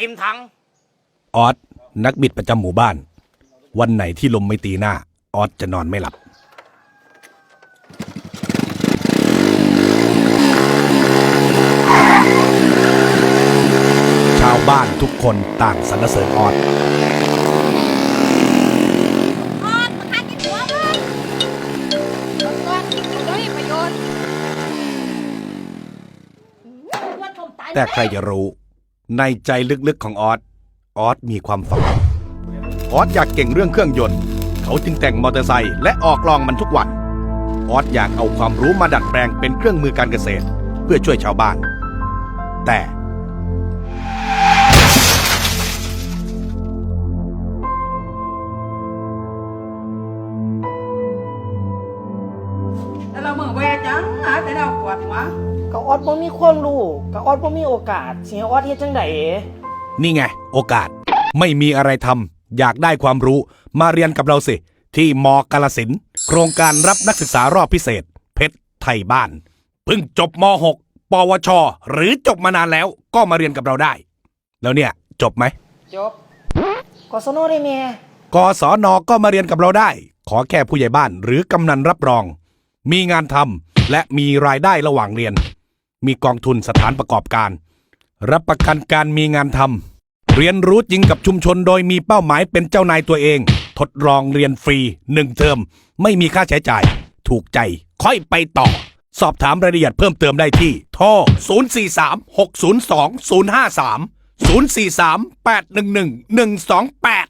เต็มถัง ออสนักบิดประจำหมู่บ้าน วันไหนที่ลมไม่ตีหน้า ออสจะนอนไม่หลับ ชาวบ้านทุกคนต่างสรรเสริญออสออดมาหากินหัวเลยก่อนเฮ้ยประโยชน์ว่าต้มตายแต่ใครจะรู้ ในใจลึกๆของออสออสมีความฝันออสอยากเก่งเรื่องเครื่องยนต์ เขาจึงแต่งมอเตอร์ไซค์และออกลองมันทุกวัน ออสอยากเอาความรู้มาดัดแปลงเป็นเครื่องมือการเกษตร เพื่อช่วยชาวบ้าน แต่แต่เราเมื่อเว จังหาแต่เราปวดหัวก็ออดบ่มีความรู้ก็ออดบ่มีโอกาสสิให้ออดเฮ็ดจังไดนี่ไง โอกาสไม่มีอะไรทำอยากได้ความรู้มาเรียนกับเราสิ ที่มกาลสินธุ์โครงการรับนักศึกษารอบพิเศษ เพชรไทยบ้าน เพิ่งจบม .6 ปวช หรือจบมานานแล้วก็มาเรียนกับเราได้ แล้วเนี่ย จบไหมจบกศนได้แม่กศนก็มาเรียนกับเราได้ ขอแค่ผู้ใหญ่บ้านหรือกำนันรับรอง มีงานทำ และมีรายได้ระหว่างเรียน มีกองทุนสถานประกอบการ รับประกันการมีงานทำเรียนรู้จริงกับชุมชนโดยมีเป้าหมายเป็นเจ้านายตัวเอง ทดลองเรียนฟรีหนึ่งเทอม ไม่มีค่าใช้จ่าย ถูกใจ ค่อยไปต่อ สอบถามรายละเอียดเพิ่มเติมได้ที่โทร043 602 053 043 811 128